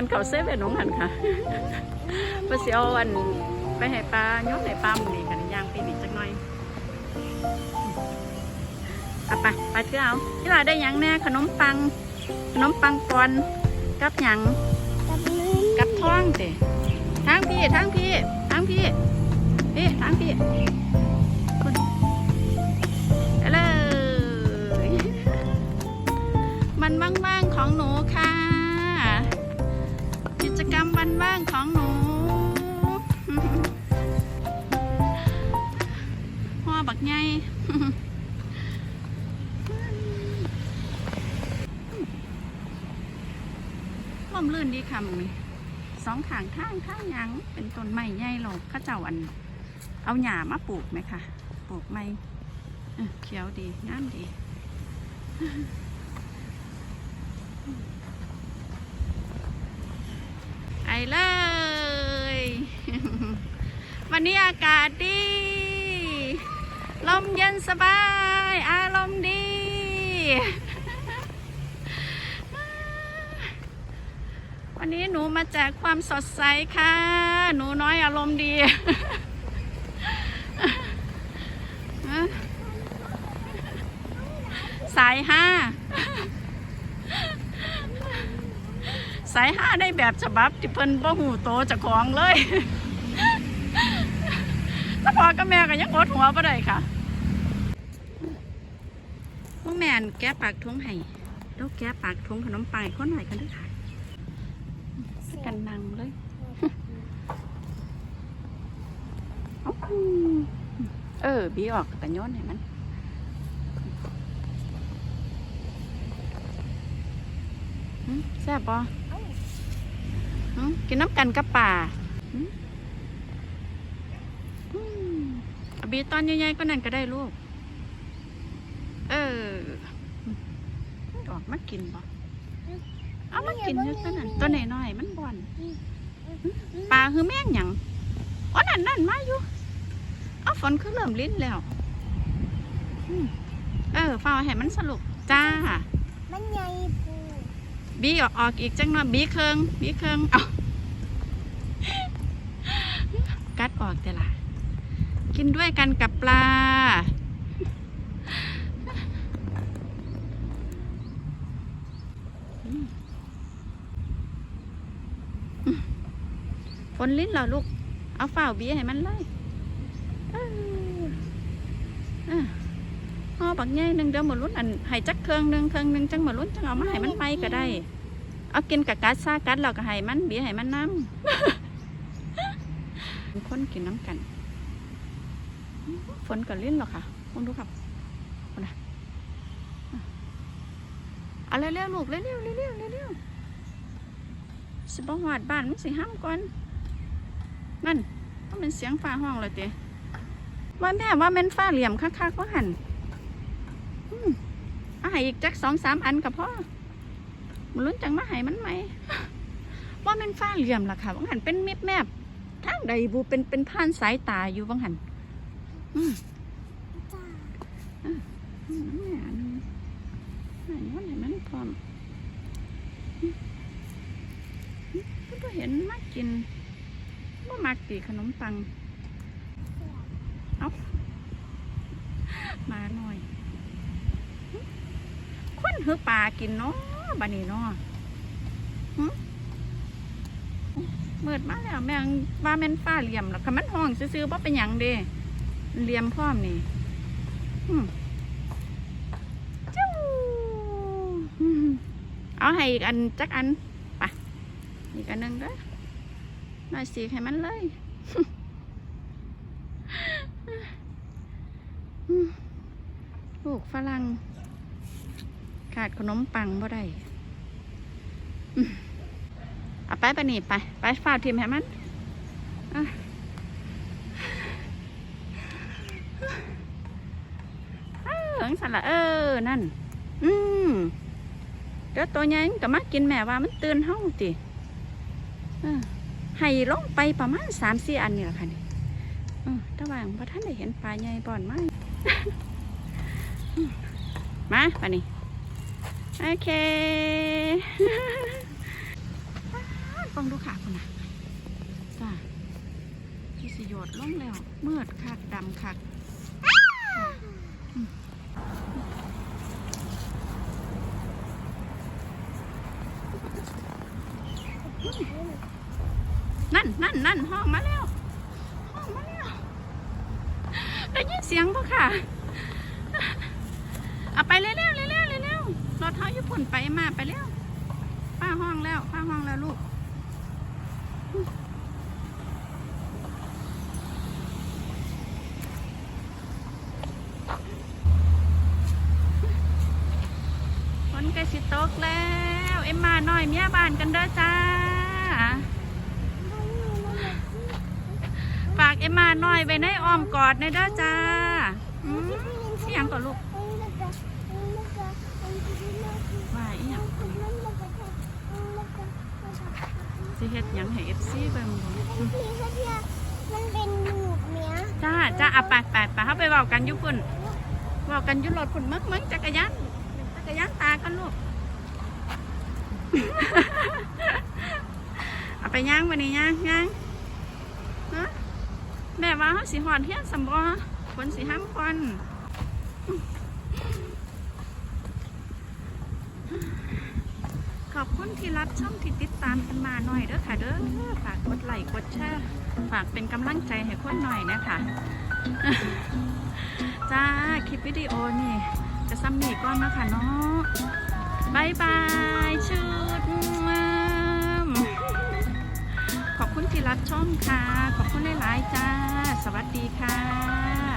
กันเขาเซเว่นของหันค่ะไปเสียวอันไปให้ปลาย้อนให้ปลาหมูนี่กันย่างปีนี้จักหน่อยเอาไปไปเที่ยวที่ลาได้หยังแน่ขนมปัง ขนมปังกอนกับหยังกับมือกับท้องสิทางพี่ทางพี่ทางพี่พี่ทางพี่ ใหญ่ล่มลื่นดีคำนี่สองขางทางทางยังเป็นต้นไม้ใหญ่หรอกข้าเจ้าอัน เอาหญ้ามาปลูกไหมคะปลูกไม้เขียวดีงามดีไปเลย วันนี้อากาศดี ลมเย็นสบาย อารมณ์ดี วันนี้หนูมาแจกความสดใสค่ะ หนูน้อยอารมณ์ดีสายห้าสายห้าได้แบบฉบับที่เพิ่นบ่หูโตจากของเลยถ้าพอกับแม่ก็ยังอดหัวบ่ได้ค่ะ พวกแม่นแกะปากทุงให้แล้วแกะปากทุงขนมปังให้คนหน่อยกันด้วยค่ะกันนังเลยเออบีออกแต่ย้อนให้มันแซ่บปะกินน้ำกันกับป่าอืมเอาบีตอนใหญ่ๆก็นั่นก็ได้ลูก เออออก มากินปะเอามากินอยู่ตัวนั้นตัวน้อยๆมันบ่อนปลาคือแม่งหยังอ๋อนั่นนั่นมาอยู่เอาฝนคือเริ่มลิ้นแล้วอืมเออฟ้าวให้มันสรุปจ้า มันใหญ่ปูบีออกออกอีกจังหน่อยบีเคิงบีเคิงเอากัดออกแต่ละกินด้วยกันกับปลา ฝนลิ้นเหราลูก เอาฝ้าวบีให้มันเลยเออเออห่อบักใหญ่หนึ่งเดี๋ยวหมดลุ้นอันให้จักเครื่องหนึ่งเครื่องหนึ่งจังหมดลุ้นจังเอามาให้มันไปก็ได้ เอากินกับกัดซากัดเราก็ให้มันเบี้ยให้มันน้ำคนกินน้ำกัน ฝนก็ลิ้นหรอค่ะคุณดูครับคุณนะเอาเร็วๆลูกเร็วๆเร็วๆเร็ว สิบหอดบ้านมันสิห้ามก่อนนั่นต้องเป็นเสียงฟ้าห้องเลยเตะว่าแม่ว่าแม่นฟ้าเหลี่ยมคักๆว่าหันอืมเอาให้อีกจักสองสามอันกับพ่อมันลุ้นจังมาให้มันไหมว่าแม่นฟ้าเหลี่ยมล่ะค่ะว่าหันเป็นเมิบแมบทางใดบูเป็นเป็นผ่านสายตาอยู่ว่าหันอืม จ้า อืมแม่อันนี้อันนี้ว่าไหนมันพร้อมอืมอืมก็เห็นมา กินว่ามักตีขนมปังมาหน่อย คนหือปลากินเนาะบานีเนาะเมิดมาแล้วแม่งว่าแม่นฟ้าเหลี่ยมแล้วคันมันห้องซื้อๆว่าเป็นหยังเด้เหลี่ยมพร้อมนี่จิ้วเอาให้อีกอันจักอันไปอีกอันนึงเด้อ หน่อยสีให้มันเลยลูกฝรั่งขาดขนมปังบ่ได้อืมเอาไปปะนี่ไป ไปฝากทีมให้มันอะเออจั่งสันละเออ นั่น อืมเดี๋ยวตัวใหญ่มันก็มากินแม่ว่ามันตื่นเฮาติเออ ให้ลงไปประมาณสามสี่อันนี่แหละค่ะนี่ระหว่างพระท่านได้เห็นปลาใหญ่บ่อนไหมมาปานี่โอเคบังดูขาคุณนะจ้าที่สยดล่มแล้วเมืดคักดำคักอืม นั่นนั่นห้องมาแล้วห้องมาแล้วได้ยินเสียงปะค่ะเอาไปเร็วๆเร็วเร็วๆรถเท้าญี่ปุ่นไปมาไปแล้วป้าห้องแล้วป้าห้องแล้วลูกฝนใกล้สิตกแล้ว เอ็มมาหน่อยเมียบานกันเด้อจ้า ฝาก เอ็มมาหน่อยไว้ในอ้อมกอดในเด้อจ้าอืมเสียงก่อนลูกว่าอีหยังสิเฮ็ดหยังให้เอฟซีเบิ่งบ่มมันเป็นหนูเมียจ้าจ้าอะไปไปไปเฮาไปเว้ากันอยู่พุ่นเว้ากันอยู่รถพุ่นมึกมึงจักรยานจักรยานตากันลูกเอาไปย่างวันนี้ย่างย่าง แม่ว่าเฮาสิฮอดเฮียนสำบ่ฝนสิห้ามก่อนขอบคุณที่รับช่องที่ติดตามกันมาหน่อยเด้อค่ะ เด้อฝากกดไลค์กดแชร์ฝากเป็นกำลังใจให้คนหน่อยนะคะจ้า คลิปวิดีโอนี่ จะซ้ำนี่ก่อนนะคะเนาะบายบายชุด ขอบคุณที่รับชมค่ะ ขอบคุณหลายๆจ้า สวัสดีค่ะ